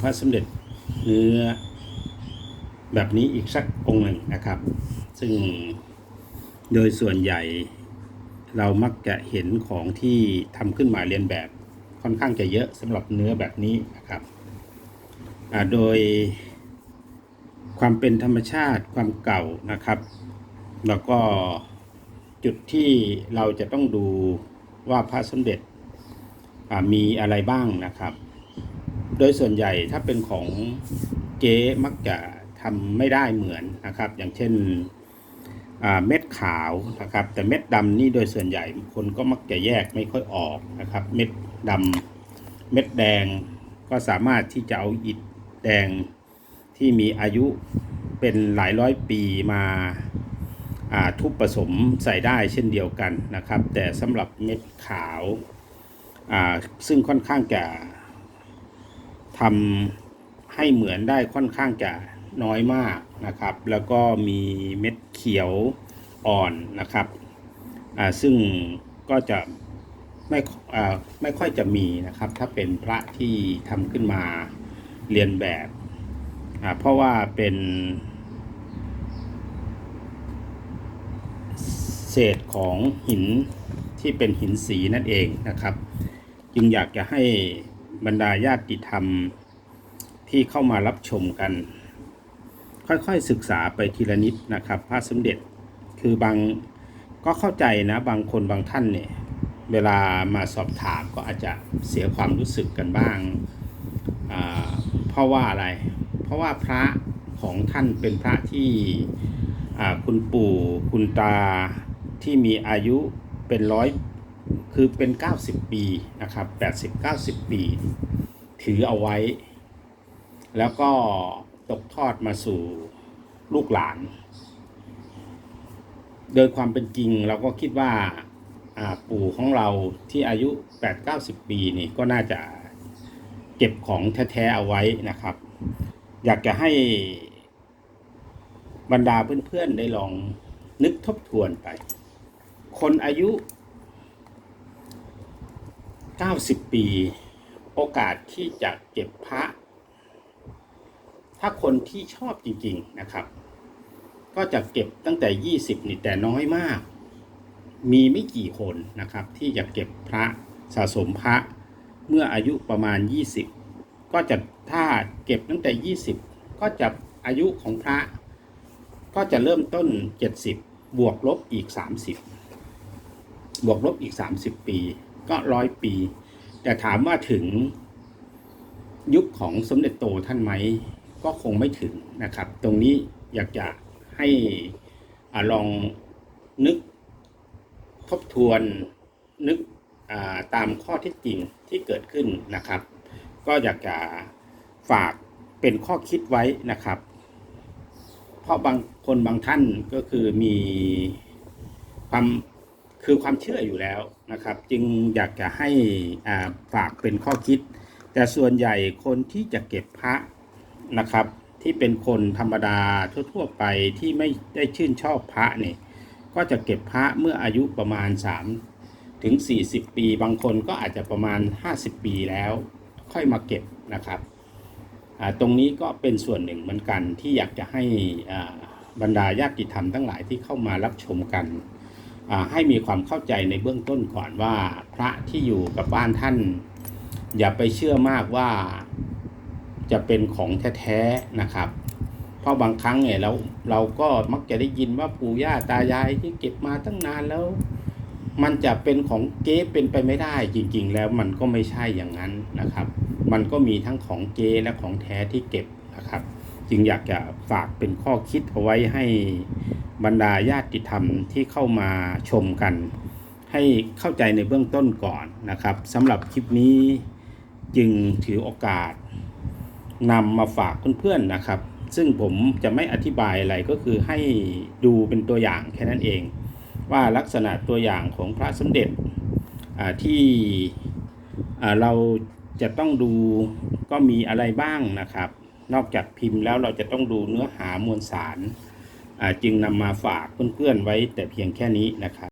พระสมเด็จเนื้อแบบนี้อีกสักองค์หนึ่งนะครับ ซึ่งโดยส่วนใหญ่เรามักจะเห็นของที่ทำขึ้นมาเรียนแบบค่อนข้างจะเยอะสำหรับเนื้อแบบนี้นะครับ โดยความเป็นธรรมชาติความเก่านะครับ แล้วก็จุดที่เราจะต้องดูว่าพระสมเด็จมีอะไรบ้างนะครับ โดยส่วนใหญ่ถ้าเป็นของเก๊มักจะทำไม่ได้เหมือนนะครับ อย่างเช่นเม็ดขาวนะครับ แต่เม็ดดำนี่โดยส่วนใหญ่คนก็มักจะแยกไม่ค่อยออกนะครับ เม็ดดำเม็ดแดงก็สามารถที่จะเอาอิฐแดงที่มีอายุเป็นหลายร้อยปีมาทุบผสมใส่ได้เช่นเดียวกันนะครับ แต่สำหรับเม็ดขาวซึ่งค่อนข้างจะ ทำให้เหมือนได้ค่อนข้างจะน้อยมากนะครับ แล้วก็มีเม็ดเขียวอ่อนนะครับอ่าซึ่งก็จะไม่อ่าไม่ค่อยจะมีนะครับ ถ้าเป็นพระที่ทำขึ้นมาเรียนแบบอ่าเพราะว่าเป็นเศษของหินที่เป็นหินสีนั่นเองนะครับ จึงอยากจะให้ บรรดาญาติธรรมที่เข้ามารับชมกัน ค่อยๆศึกษาไปทีละนิดนะครับพระสมเด็จคือบางก็เข้าใจนะบางคนบางท่านเนี่ยเวลามาสอบถามก็อาจจะเสียความรู้สึกกันบ้าง เพราะว่าอะไร เพราะว่าพระของท่านเป็นพระที่คุณปู่คุณตาที่มีอายุเป็นร้อย คือเป็น 90 ปีนะครับ 80 90 ปี ถือเอาไว้ แล้วก็ตกทอดมาสู่ลูกหลาน โดยความเป็นจริงเราก็คิดว่าปู่ของเราที่อายุ 8-90 ปีนี่ก็น่าจะเก็บของแท้ๆเอาไว้นะครับ อยากจะให้บรรดาเพื่อนๆได้ลองนึกทบทวนไป คนอายุ 90 ปี โอกาสที่จะเก็บพระ ถ้าคนที่ชอบจริงๆนะครับ ก็จะเก็บตั้งแต่ 20 นี่แต่น้อยมาก มีไม่กี่คนนะครับ ที่จะเก็บพระสะสมพระเมื่ออายุประมาณ 20 ก็จะถ้าเก็บตั้งแต่ 20 ก็จะอายุของพระ ก็จะเริ่มต้น 70 บวกลบอีก 30 บวกลบอีก 30 ปี ก็ร้อยปี แต่ถามว่าถึงยุคของสมเด็จโตท่านไหม ก็คงไม่ถึงนะครับ ตรงนี้อยากจะให้อลองนึกทบทวนนึกาตามข้อเที่จริงที่เกิดขึ้นนะครับ ก็อยากจะฝากเป็นข้อคิดไว้นะครับ เพราะบางคนบางท่านก็คือมีความ คือความเชื่ออยู่แล้วนะครับ จึงอยากจะให้ฝากเป็นข้อคิด แต่ส่วนใหญ่คนที่จะเก็บพระนะครับ ที่เป็นคนธรรมดาทั่วๆไปที่ไม่ได้ชื่นชอบพระเนี่ยก็จะเก็บพระเมื่ออายุประมาณ 3 ถึง 40 ปี บางคนก็อาจจะประมาณ 50 ปีแล้ว ค่อยมาเก็บนะครับตรงนี้ก็เป็นส่วนหนึ่งเหมือนกันที่อยากจะให้บรรดาญาติธรรมทั้งหลายที่เข้ามารับชมกัน ให้มีความเข้าใจในเบื้องต้นก่อนว่า พระที่อยู่กับบ้านท่าน อย่าไปเชื่อมากว่าจะเป็นของแท้ๆนะครับ เพราะบางครั้งเนี่ยเราเราก็มักจะได้ยินว่าปู่ย่าตายายที่เก็บมาตั้งนานแล้ว มันจะเป็นของเก๊เป็นไปไม่ได้จริงๆ แล้วมันก็ไม่ใช่อย่างนั้นนะครับ มันก็มีทั้งของเก๊และของแท้ที่เก็บนะครับ จึงอยากจะฝากเป็นข้อคิดเอาไว้ให้ บรรดาญาติธรรมที่เข้ามาชมกัน ให้เข้าใจในเบื้องต้นก่อนนะครับสำหรับคลิปนี้จึงถือโอกาสนำมาฝากเพื่อนๆนะครับ ซึ่งผมจะไม่อธิบายอะไรก็คือให้ดูเป็นตัวอย่างแค่นั้นเอง ว่าลักษณะตัวอย่างของพระสมเด็จที่เราจะต้องดูก็มีอะไรบ้างนะครับ นอกจากพิมพ์แล้วเราจะต้องดูเนื้อหามวลสาร จึงนำมาฝากเพื่อนๆไว้แต่เพียงแค่นี้นะครับ